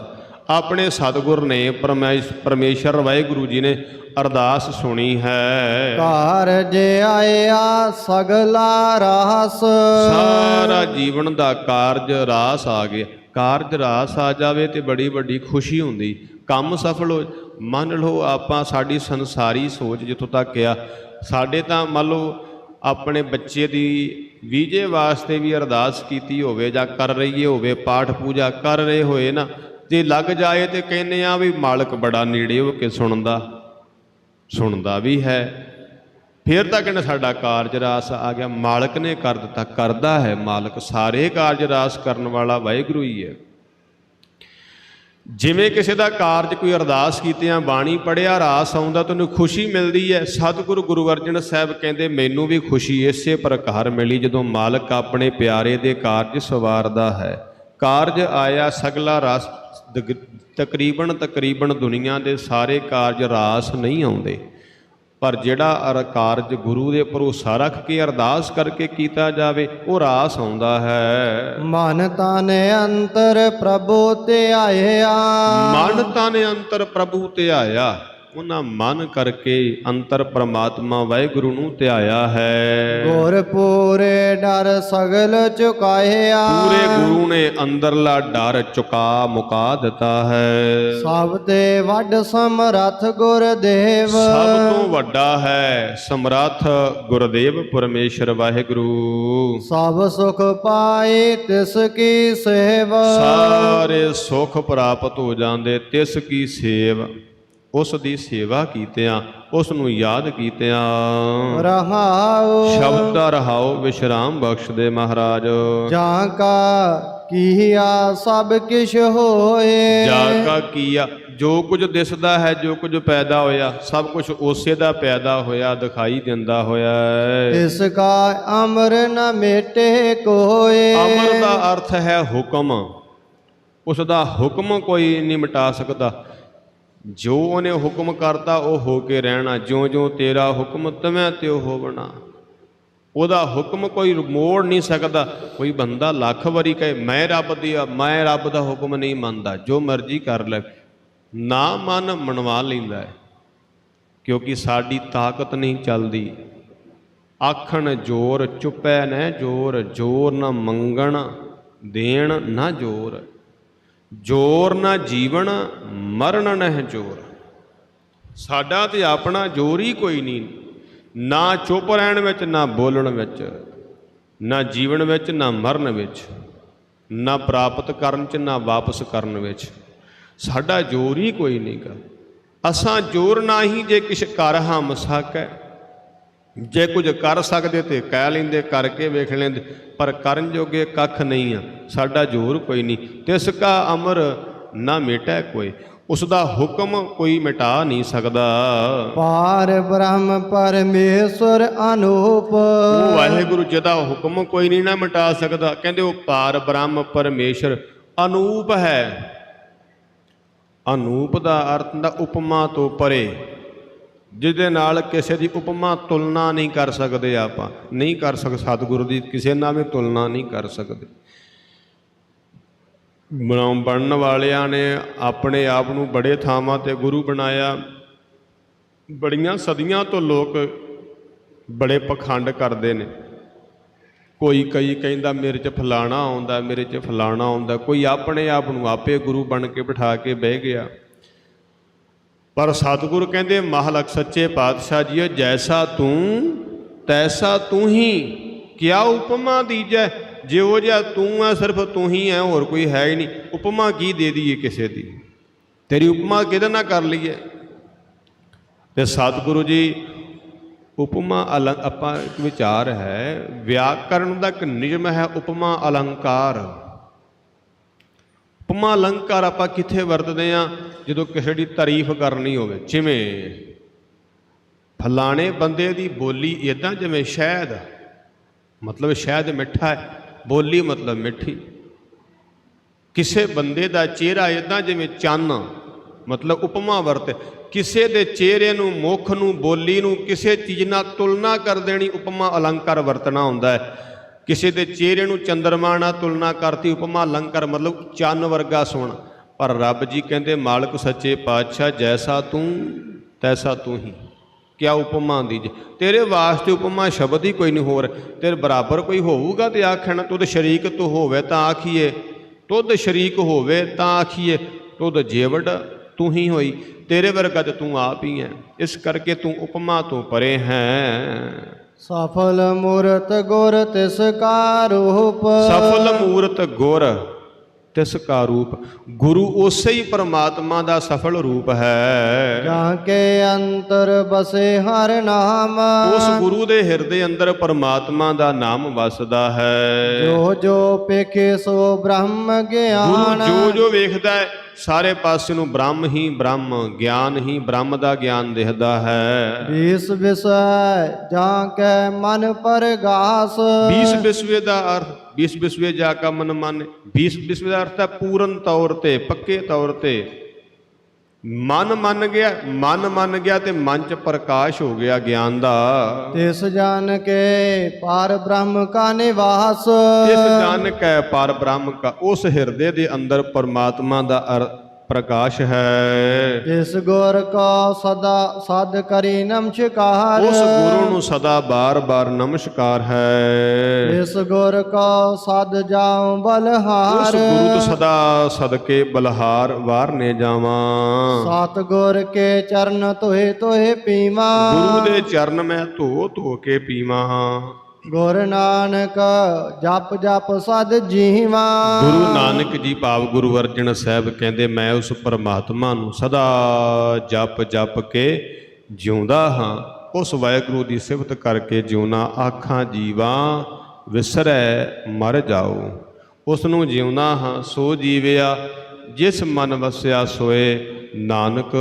ਆਪਣੇ ਸਤਿਗੁਰ ਨੇ ਪਰਮੇਸ਼- ਪਰਮੇਸ਼ਰ ਵਾਹਿਗੁਰੂ ਜੀ ਨੇ ਅਰਦਾਸ ਸੁਣੀ ਹੈ। ਕਾਰਜ ਆਇਆ ਸਗਲਾ ਰਾਸ। ਸਾਰਾ ਜੀਵਨ ਦਾ ਕਾਰਜ ਰਾਸ ਆ ਗਿਆ। ਕਾਰਜ ਰਾਸ ਆ ਜਾਵੇ ਤੇ ਬੜੀ ਵੱਡੀ ਖੁਸ਼ੀ ਹੁੰਦੀ। ਕੰਮ ਸਫਲ ਹੋ ਮੰਨ ਲਓ ਆਪਾਂ ਸਾਡੀ ਸੰਸਾਰੀ ਸੋਚ ਜਿੱਥੋਂ ਤੱਕ ਆ, ਸਾਡੇ ਤਾਂ ਮੰਨ ਲਓ ਆਪਣੇ ਬੱਚੇ ਦੀ ਵੀਜੇ ਵਾਸਤੇ ਵੀ ਅਰਦਾਸ ਕੀਤੀ ਹੋਵੇ ਜਾਂ ਕਰ ਰਹੀ ਹੋਵੇ, ਪਾਠ ਪੂਜਾ ਕਰ ਰਹੇ ਹੋਏ ਨਾ, ਜੇ ਲੱਗ ਜਾਏ ਤੇ ਕਹਿੰਦੇ ਆ ਵੀ ਮਾਲਕ ਬੜਾ ਨੇੜੇ ਹੋ ਕੇ ਸੁਣਦਾ ਸੁਣਦਾ ਵੀ ਹੈ। ਫਿਰ ਤਾਂ ਕਹਿੰਦੇ ਸਾਡਾ ਕਾਰਜ ਰਾਸ ਆ ਗਿਆ, ਮਾਲਕ ਨੇ ਕਰ ਦਿੱਤਾ, ਕਰਦਾ ਹੈ ਮਾਲਕ, ਸਾਰੇ ਕਾਰਜ ਰਾਸ ਕਰਨ ਵਾਲਾ ਵਾਹਿਗੁਰੂ ਹੀ ਹੈ। ਜਿਵੇਂ ਕਿਸੇ ਦਾ ਕਾਰਜ ਕੋਈ ਅਰਦਾਸ ਕੀਤਿਆਂ ਬਾਣੀ ਪੜਿਆ ਰਾਸ ਆਉਂਦਾ ਤੈਨੂੰ ਖੁਸ਼ੀ ਮਿਲਦੀ ਹੈ। ਸਤਿਗੁਰੂ ਗੁਰੂ ਅਰਜਨ ਸਾਹਿਬ ਕਹਿੰਦੇ, ਮੈਨੂੰ ਵੀ ਖੁਸ਼ੀ ਇਸੇ ਪ੍ਰਕਾਰ ਮਿਲੀ ਜਦੋਂ ਮਾਲਕ ਆਪਣੇ ਪਿਆਰੇ ਦੇ ਕਾਰਜ ਸਵਾਰਦਾ ਹੈ। ਕਾਰਜ ਆਇਆ ਸਗਲਾ ਰਾਸ ਤਕਰੀਬਨ ਤਕਰੀਬਨ ਦੁਨੀਆ ਦੇ ਸਾਰੇ ਕਾਰਜ ਰਾਸ ਨਹੀਂ ਆਉਂਦੇ। ਪਰ ਜਿਹੜਾ ਅਰ ਕਾਰਜ ਗੁਰੂ ਦੇ ਭਰੋਸਾ ਰੱਖ ਕੇ ਅਰਦਾਸ ਕਰਕੇ ਕੀਤਾ ਜਾਵੇ ਉਹ ਰਾਸ ਆਉਂਦਾ ਹੈ। ਮਨ ਤਨ ਅੰਤਰ ਪ੍ਰਭੂ ਤੇ ਆਇਆ ਮਨ ਤਨ ਅੰਤਰ ਪ੍ਰਭੂ ਧਿਆਇਆ। ਉਹਨਾਂ ਮਨ ਕਰਕੇ ਅੰਤਰ ਪ੍ਰਮਾਤਮਾ ਵਾਹਿਗੁਰੂ ਨੂੰ ਧਿਆਇਆ ਹੈ। ਗੁਰ ਪੂਰੇ ਡਰ ਸਗਲ ਚੁਕਾਇਆ। ਪੂਰੇ ਗੁਰੂ ਨੇ ਅੰਦਰਲਾ ਡਰ ਚੁਕਾ ਮੁਕਾ ਦਿੱਤਾ ਹੈ। ਸਭ ਤੇ ਵੱਡ ਸਮਰਥ ਗੁਰਦੇਵ। ਸਭ ਤੋਂ ਵੱਡਾ ਹੈ ਸਮਰੱਥ ਗੁਰਦੇਵ ਪਰਮੇਸ਼ਰ ਵਾਹਿਗੁਰੂ। ਸਭ ਸੁਖ ਪਾਏ ਤਿਸ ਕੀ ਸੇਵਾ। ਸਾਰੇ ਸੁਖ ਪ੍ਰਾਪਤ ਹੋ ਜਾਂਦੇ ਤਿਸ ਕੀ ਸੇਵ। ਉਸ ਦੀ ਸੇਵਾ ਕੀਤਿਆਂ ਉਸ ਨੂੰ ਯਾਦ ਕੀਤਿਆਂ। ਰਹਾਉ ਸ਼ਬਦ ਦਾ ਰਹਾਓ ਵਿਸ਼ਰਾਮ ਬਖਸ਼ ਦੇ ਮਹਾਰਾਜ। ਜਾਂ ਕਾ ਕੀਆ ਸਭ ਕਿਛ ਹੋਏ। ਜਾ ਕਾ ਕੀਆ ਜੋ ਕੁਝ ਦਿਸਦਾ ਹੈ ਜੋ ਕੁਝ ਪੈਦਾ ਹੋਇਆ ਸਭ ਕੁਝ ਉਸੇ ਦਾ ਪੈਦਾ ਹੋਇਆ ਦਿਖਾਈ ਦਿੰਦਾ ਹੋਇਆ ਇਸ ਕਾ ਅਮਰ ਨ ਮੇਟੇ ਕੋਏ। ਅਮਰ ਦਾ ਅਰਥ ਹੈ ਹੁਕਮ। ਉਸ ਦਾ ਹੁਕਮ ਕੋਈ ਨਹੀਂ ਮਿਟਾ ਸਕਦਾ। ਜੋ ਉਹਨੇ ਹੁਕਮ ਕਰਤਾ ਉਹ ਹੋ ਕੇ ਰਹਿਣਾ, ਜਿਉਂ-ਜਿਉਂ ਤੇਰਾ ਹੁਕਮ ਤਵੇਂ ਤਿਉ ਉਹ ਹੋਵਣਾ। ਉਹਦਾ ਹੁਕਮ ਕੋਈ ਮੋੜ ਨਹੀਂ ਸਕਦਾ। ਕੋਈ ਬੰਦਾ ਲੱਖ ਵਾਰੀ ਕਹੇ, ਮੈਂ ਰੱਬ ਦੀ ਆ, ਮੈਂ ਰੱਬ ਦਾ ਹੁਕਮ ਨਹੀਂ ਮੰਨਦਾ। ਜੋ ਮਰਜ਼ੀ ਕਰ ਲੈ। ਨਾ ਮਨ ਮਨਵਾ ਲੈਂਦਾ ਹੈ, ਕਿਉਂਕਿ ਸਾਡੀ ਤਾਕਤ ਨਹੀਂ ਚੱਲਦੀ। ਆਖਣ, ਜੋਰ ਚੁੱਪੈ ਨਾ ਜੋਰ ਜੋਰ ਨਾ ਮੰਗਣ, ਦੇਣ ਨਾ ਜੋਰ। ਜੋਰ ਨਾ ਜੀਵਨ, ਮਰਨ ਨਹਿ ਜੋਰ। ਸਾਡਾ ਤੇ ਆਪਣਾ ਜੋਰ ਹੀ ਕੋਈ ਨਹੀਂ। ਨਾ ਚੁੱਪ ਰਹਿਣ ਵਿੱਚ, ਨਾ ਬੋਲਣ ਵਿੱਚ, ਨਾ ਜੀਵਨ ਵਿੱਚ, ਨਾ ਮਰਨ ਵਿੱਚ, ਨਾ ਪ੍ਰਾਪਤ ਕਰਨ ਚ, ਨਾ ਵਾਪਸ ਕਰਨ ਵਿੱਚ। ਸਾਡਾ ਜੋਰ ਹੀ ਕੋਈ ਨਹੀਂਗਾ ਅਸਾਂ ਜੋਰ ਨਾ ਹੀ ਜੇ ਕਿਛ ਕਰ ਹਮ ਸਕੈ ਜੇ ਕੁਝ ਕਰ ਸਕਦੇ ਤੇ ਕਹਿ ਲੈਂਦੇ ਕਰਕੇ ਵੇਖ ਲੈਂਦੇ ਪਰ ਕਰਨ ਜੋਗੇ ਕੱਖ ਨਹੀਂ ਆ ਸਾਡਾ ਜ਼ੋਰ ਕੋਈ ਨਹੀਂ। ਤਿਸ ਕਾ ਅਮਰ ਨਾ ਮਿਟੈ ਕੋਈ ਉਸ ਦਾ ਹੁਕਮ ਕੋਈ ਮਿਟਾ ਨਹੀਂ ਸਕਦਾ। ਪਾਰ ਬ੍ਰਹਮ ਪਰਮੇਸ਼ਰ ਅਨੂਪ। ਉਹ ਵਾਹਿਗੁਰੂ ਜਿਹਦਾ ਹੁਕਮ ਕੋਈ ਨਹੀਂ ਨਾ ਮਿਟਾ ਸਕਦਾ। ਕਹਿੰਦੇ ਉਹ ਪਾਰ ਬ੍ਰਹਮ ਪਰਮੇਸ਼ਰ ਅਨੂਪ ਹੈ। ਅਨੂਪ ਦਾ ਅਰਥ ਹੁੰਦਾ ਉਪਮਾ ਤੋਂ ਪਰੇ। ਜਿਹਦੇ ਨਾਲ ਕਿਸੇ ਦੀ ਉਪਮਾ ਤੁਲਨਾ ਨਹੀਂ ਕਰ ਸਕਦੇ ਆਪਾਂ, ਨਹੀਂ ਕਰ ਸਕਦੇ ਸਤਿਗੁਰੂ ਦੀ, ਕਿਸੇ ਨਾਲ ਵੀ ਤੁਲਨਾ ਨਹੀਂ ਕਰ ਸਕਦੇ। ਬਣਾਉਣ ਬਣਨ ਵਾਲਿਆਂ ਨੇ ਆਪਣੇ ਆਪ ਨੂੰ ਬੜੇ ਥਾਵਾਂ ਤੇ ਗੁਰੂ ਬਣਾਇਆ। ਬੜੀਆਂ ਸਦੀਆਂ ਤੋਂ ਲੋਕ ਬੜੇ ਪਖੰਡ ਕਰਦੇ ਨੇ। ਕੋਈ ਕਈ ਕਹਿੰਦਾ, ਮੇਰੇ 'ਚ ਫਲਾਣਾ ਆਉਂਦਾ, ਮੇਰੇ 'ਚ ਫਲਾਣਾ ਆਉਂਦਾ। ਕੋਈ ਆਪਣੇ ਆਪ ਨੂੰ ਆਪੇ ਗੁਰੂ ਬਣ ਕੇ ਬਿਠਾ ਕੇ ਬਹਿ ਗਿਆ। ਪਰ ਸਤਿਗੁਰ ਕਹਿੰਦੇ, ਮਹਾਲਕ ਸੱਚੇ ਪਾਤਸ਼ਾਹ ਜੀਓ, ਜੈਸਾ ਤੂੰ, ਤੈਸਾ ਤੂੰ ਹੀ। ਕਿਆ ਉਪਮਾ ਦੀਜੈ? ਜਿਉ ਜਿਹਾ ਤੂੰ ਆ, ਸਿਰਫ ਤੂੰ ਹੀ ਹੈ ਹੋਰ ਕੋਈ ਹੈ ਹੀ ਨਹੀਂ। ਉਪਮਾ ਕੀ ਦੇ ਦਈਏ ਕਿਸੇ ਦੀ? ਤੇਰੀ ਉਪਮਾ ਕਿਹਦੇ ਨਾਲ ਕਰ ਲਈਏ? ਤੇ ਸਤਿਗੁਰੂ ਜੀ, ਉਪਮਾ ਅਲੰ, ਆਪਾਂ ਇੱਕ ਵਿਚਾਰ ਹੈ ਵਿਆਕਰਣ ਦਾ ਇੱਕ ਨਿਯਮ ਹੈ ਉਪਮਾ ਅਲੰਕਾਰ। ਉਪਮਾ ਅਲੰਕਾਰ ਆਪਾਂ ਕਿੱਥੇ ਵਰਤਦੇ ਆ? ਜਦੋਂ ਕਿਸੇ ਦੀ ਤਾਰੀਫ ਕਰਨੀ ਹੋਵੇ, ਜਿਵੇਂ ਫਲਾਣੇ ਬੰਦੇ ਦੀ ਬੋਲੀ ਇਦਾਂ ਜਿਵੇਂ ਸ਼ਹਿਦ, ਮਤਲਬ ਸ਼ਹਿਦ ਮਿੱਠਾ ਹੈ, ਬੋਲੀ ਮਤਲਬ ਮਿੱਠੀ। ਕਿਸੇ ਬੰਦੇ ਦਾ ਚਿਹਰਾ ਇਦਾਂ ਜਿਵੇਂ ਚੰਨ, ਮਤਲਬ ਉਪਮਾ ਵਰਤ ਕਿਸੇ ਦੇ ਚਿਹਰੇ ਨੂੰ, ਮੁਖ ਨੂੰ, ਬੋਲੀ ਨੂੰ, ਕਿਸੇ ਚੀਜ਼ ਨਾਲ ਤੁਲਨਾ ਕਰ ਦੇਣੀ ਉਪਮਾ ਅਲੰਕਾਰ ਵਰਤਣਾ ਹੁੰਦਾ ਹੈ। ਕਿਸੇ ਦੇ ਚਿਹਰੇ ਨੂੰ ਚੰਦਰਮਾ ਨਾਲ ਤੁਲਨਾ ਕਰਤੀ ਉਪਮਾ ਅਲੰਕਾਰ, ਮਤਲਬ ਚੰਨ ਵਰਗਾ ਸੋਹਣਾ। ਪਰ ਰੱਬ ਜੀ ਕਹਿੰਦੇ ਮਾਲਕ ਸੱਚੇ ਪਾਤਸ਼ਾਹ ਜੈਸਾ ਤੂੰ ਤੈਸਾ ਤੂੰ ਹੀ। ਕਿਆ ਉਪਮਾ ਦੀ ਜੇ? ਤੇਰੇ ਵਾਸਤੇ ਉਪਮਾ ਸ਼ਬਦ ਹੀ ਕੋਈ ਨਹੀਂ ਹੋਰ। ਤੇਰੇ ਬਰਾਬਰ ਕੋਈ ਹੋਊਗਾ ਤੇ ਆਖਣ ਤੁਧ ਸ਼ਰੀਕ ਤੂੰ ਹੋਵੇ ਤਾਂ ਆਖੀਏ। ਤੁਧ ਸ਼ਰੀਕ ਹੋਵੇ ਤਾਂ ਆਖੀਏ। ਤੁਧ ਜੇਵੜ ਤੂੰ ਹੀ ਹੋਈ। ਤੇਰੇ ਵਰਗਾ ਤੇ ਤੂੰ ਆਪ ਹੀ ਹੈ। ਇਸ ਕਰਕੇ ਤੂੰ ਉਪਮਾ ਤੋਂ ਪਰੇ ਹੈ। ਸਫਲ ਮੂਰਤ ਗੁਰ ਤਿਸ ਕਾ ਰੂਪ। ਸਫਲ ਮੂਰਤ ਗੁਰ ਤਿਸ ਕਾ ਰੂਪ। ਗੁਰੂ ਉਸੇ ਹੀ ਪਰਮਾਤਮਾ ਦਾ ਸਫਲ ਰੂਪ ਹੈ। ਜਾਂ ਕੇ ਅੰਤਰ ਬਸੇ ਹਰ ਨਾਮ। ਉਸ ਗੁਰੂ ਦੇ ਹਿਰਦੇ ਅੰਦਰ ਪਰਮਾਤਮਾ ਦਾ ਨਾਮ ਵਸਦਾ ਹੈ। ਜੋ ਜੋ ਪੇਖੇ ਸੋ ਬ੍ਰਹਮ ਗਿਆਨ। ਜੋ ਜੋ ਵੇਖਦਾ ਹੈ ਸਾਰੇ ਪਾਸੇ ਨੂੰ ਬ੍ਰਹਮ ਹੀ ਬ੍ਰਹਮ ਗਿਆਨ ਹੀ ਬ੍ਰਹਮ ਦਾ ਗਿਆਨ ਦਿਖਦਾ ਹੈ। ਵੀਸ ਵਿਸੈ ਜਾਂ ਕੈ ਮਨ ਪਰਗਾਸ। 20 ਵਿਸਵੇ ਦਾ ਅਰਥ 20 ਵਿਸਵੇ ਜਾ ਕਾ ਮਨ ਮਾਨੇ। 20 ਵਿਸਵੇ ਦਾ ਅਰਥ ਹੈ ਪੂਰਨ ਤੌਰ ਤੇ ਪੱਕੇ ਤੌਰ ਤੇ। ਮਨ ਮੰਨ ਗਿਆ ਮਨ ਮੰਨ ਗਿਆ ਤੇ ਮਨ ਚ ਪ੍ਰਕਾਸ਼ ਹੋ ਗਿਆ ਗਿਆਨ ਦਾ। ਤਿਸ ਜਾਣ ਕੇ ਪਾਰ ਬ੍ਰਹਮ ਕਾ ਨਿਵਾਸ। ਇਸ ਜਾਣ ਕੈ ਪਰ ਬ੍ਰਹਮ ਕਾ ਉਸ ਹਿਰਦੇ ਦੇ ਅੰਦਰ ਪਰਮਾਤਮਾ ਦਾ ਪ੍ਰਕਾਸ਼ ਹੈ। ਤਿਸ ਗੁਰ ਕੋ ਸਦਾ ਸਦ ਕਰੀ ਨਮਸਕਾਰ। ਉਸ ਗੁਰੂ ਨੂੰ ਸਦਾ ਬਾਰ-ਬਾਰ ਨਮਸਕਾਰ ਹੈ। ਤਿਸ ਗੁਰ ਕੋ ਸਦ ਜਾਉ ਉਸ ਬਲਹਾਰ ਗੁਰੂ ਤੋਂ ਸਦਾ ਸਦਕੇ ਬਲਹਾਰ ਵਾਰਨੇ ਜਾਵਾਂ। ਸਤ ਗੁਰ ਕੇ ਚਰਨ ਤੋਏ ਤੋਏ ਪੀਵਾ। ਗੁਰੂ ਦੇ ਚਰਨ ਮੈਂ ਧੋ ਧੋ ਕੇ ਪੀਵਾਂ। ਗੁਰ ਨਾਨਕ ਜਪ ਜਪ ਸਦ ਜੀਵਾ। ਗੁਰੂ ਨਾਨਕ ਜੀ ਭਾਵ ਗੁਰੂ ਅਰਜਨ ਸਾਹਿਬ ਕਹਿੰਦੇ, ਮੈਂ ਉਸ ਪਰਮਾਤਮਾ ਨੂੰ ਸਦਾ ਜਪ ਜਪ ਕੇ ਜਿਉਂਦਾ ਹਾਂ। ਉਸ ਵਾਹਿਗੁਰੂ ਦੀ ਸਿਫਤ ਕਰਕੇ ਜਿਉਣਾ ਆਖਾਂ ਜੀਵਾਂ, ਵਿਸਰੈ ਮਰ ਜਾਓ। ਉਸ ਨੂੰ ਜਿਉਂਦਾ ਹਾਂ, ਸੋ ਜੀਵਿਆ, ਜਿਸ ਮਨ ਵਸਿਆ ਸੋਏ, ਨਾਨਕ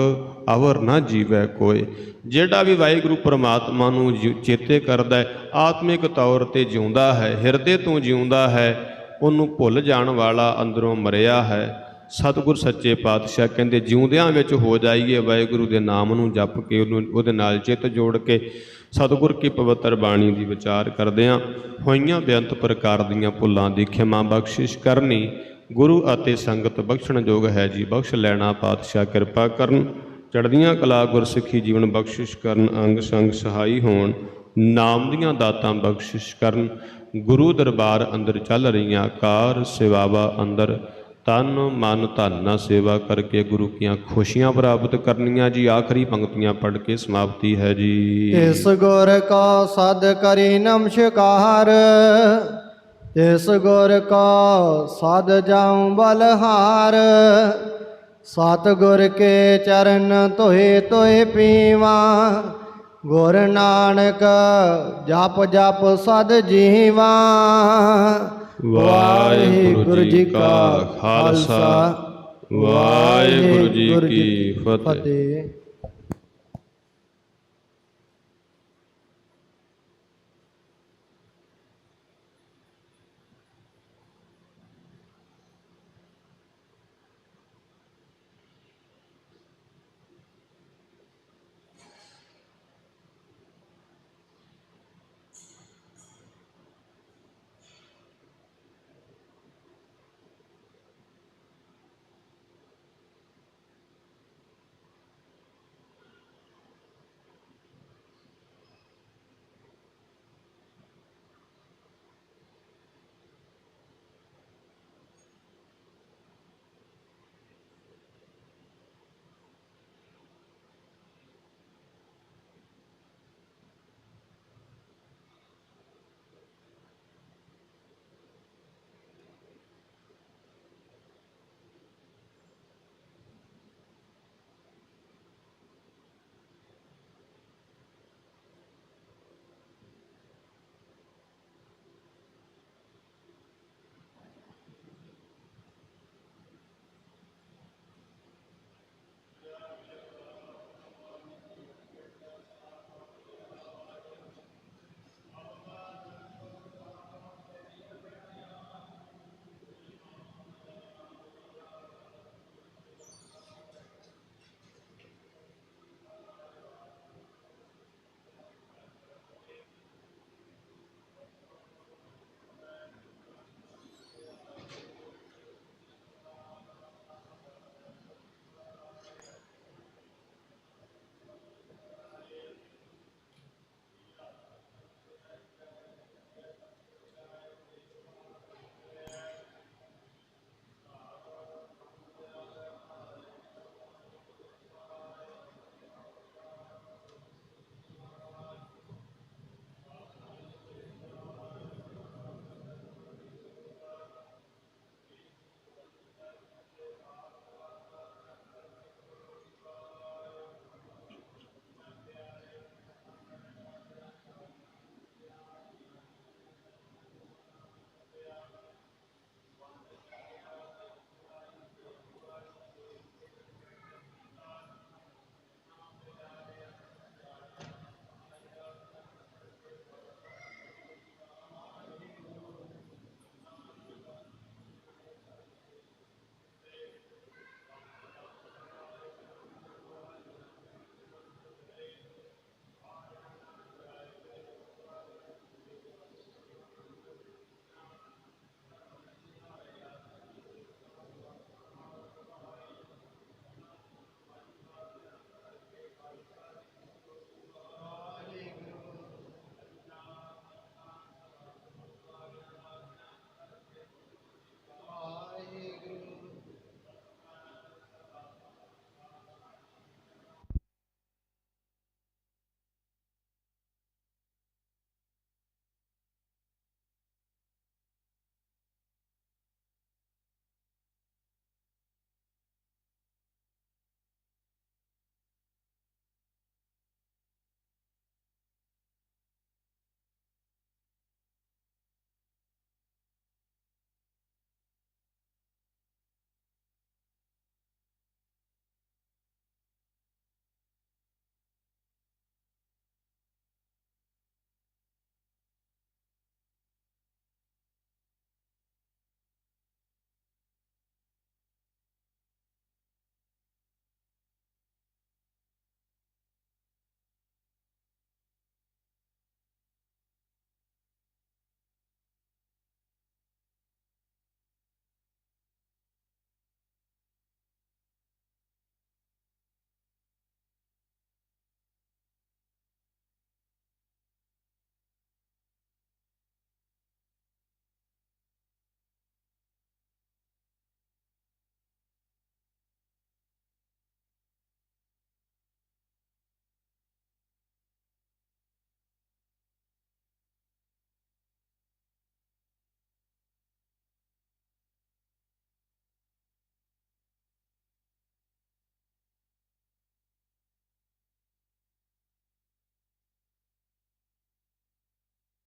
ਅਵਰ ਨਾ ਜੀਵੈ ਕੋਏ। ਜਿਹੜਾ ਵੀ ਵਾਹਿਗੁਰੂ ਪਰਮਾਤਮਾ ਨੂੰ ਜਿ- ਚੇਤੇ ਕਰਦਾ ਹੈ, ਆਤਮਿਕ ਤੌਰ ਤੇ ਜਿਉਂਦਾ ਹੈ, ਹਿਰਦੇ ਤੋਂ ਜਿਉਂਦਾ ਹੈ, ਉਹਨੂੰ ਭੁੱਲ ਜਾਣ ਵਾਲਾ ਅੰਦਰੋਂ ਮਰਿਆ ਹੈ। ਸਤਿਗੁਰ ਸੱਚੇ ਪਾਤਸ਼ਾਹ ਕਹਿੰਦੇ, ਜਿਉਂਦਿਆਂ ਵਿੱਚ ਹੋ ਜਾਈਏ, ਵਾਹਿਗੁਰੂ ਦੇ ਨਾਮ ਨੂੰ ਜਪ ਕੇ, ਉਹਨੂੰ, ਉਹਦੇ ਨਾਲ ਚਿੱਤ ਜੋੜ ਕੇ, ਸਤਿਗੁਰ ਕੀ ਪਵਿੱਤਰ ਬਾਣੀ ਦੀ ਵਿਚਾਰ ਕਰਦਿਆਂ ਹੋਈਆਂ ਬੇਅੰਤ ਪ੍ਰਕਾਰ ਦੀਆਂ ਭੁੱਲਾਂ ਦੀ ਖਿਮਾ ਬਖਸ਼ਿਸ਼ ਕਰਨੀ, ਗੁਰੂ ਅਤੇ ਸੰਗਤ ਬਖਸ਼ਣ ਯੋਗ ਹੈ ਜੀ। ਬਖਸ਼ ਲੈਣਾ ਪਾਤਸ਼ਾਹ, ਕਿਰਪਾ ਕਰਨ। ਚੜ੍ਹਦੀਆਂ ਕਲਾ ਗੁਰਸਿੱਖੀ ਜੀਵਨ ਬਖਸ਼ਿਸ਼ ਕਰਨ ਅੰਗ ਸੰਗ ਸਹਾਈ ਹੋਣ, ਨਾਮ ਦੀਆਂ ਦਾਤਾਂ ਬਖਸ਼ਿਸ਼ ਕਰਨ, ਗੁਰੂ ਦਰਬਾਰ ਅੰਦਰ ਚੱਲ ਰਹੀਆਂ ਕਾਰ ਸੇਵਾਵਾਂ ਅੰਦਰ। ਤਨ ਮਨ ਧਨ ਸੇਵਾ ਕਰਕੇ ਗੁਰੂ ਕੀਆਂ ਖੁਸ਼ੀਆਂ ਪ੍ਰਾਪਤ ਕਰਨੀਆਂ ਜੀ, ਆਖਰੀ ਪੰਕਤੀਆਂ ਪੜ੍ਹ ਕੇ ਸਮਾਪਤੀ ਹੈ ਜੀ। ਤਿਸ ਗੁਰ ਕੋ ਸਦ ਕਰੀ ਨਮਸਕਾਰ ਤਿਸ ਗੁਰ ਕੋ ਸਦ ਜਾਉ ਬਲਹਾਰ ਸਤ ਗੁਰ ਕੇ ਚਰਨ ਤੋਏ ਤੋਏ ਪੀਵਾ ਗੁਰ ਨਾਨਕ ਜਪ ਜਪ ਸਦ ਜੀਵਾ। ਵਾਹਿਗੁਰੂ ਜੀ ਕਾ ਖਾਲਸਾ ਵਾਹਿਗੁਰੂ ਜੀ ਕੀ ਫਤਿਹ।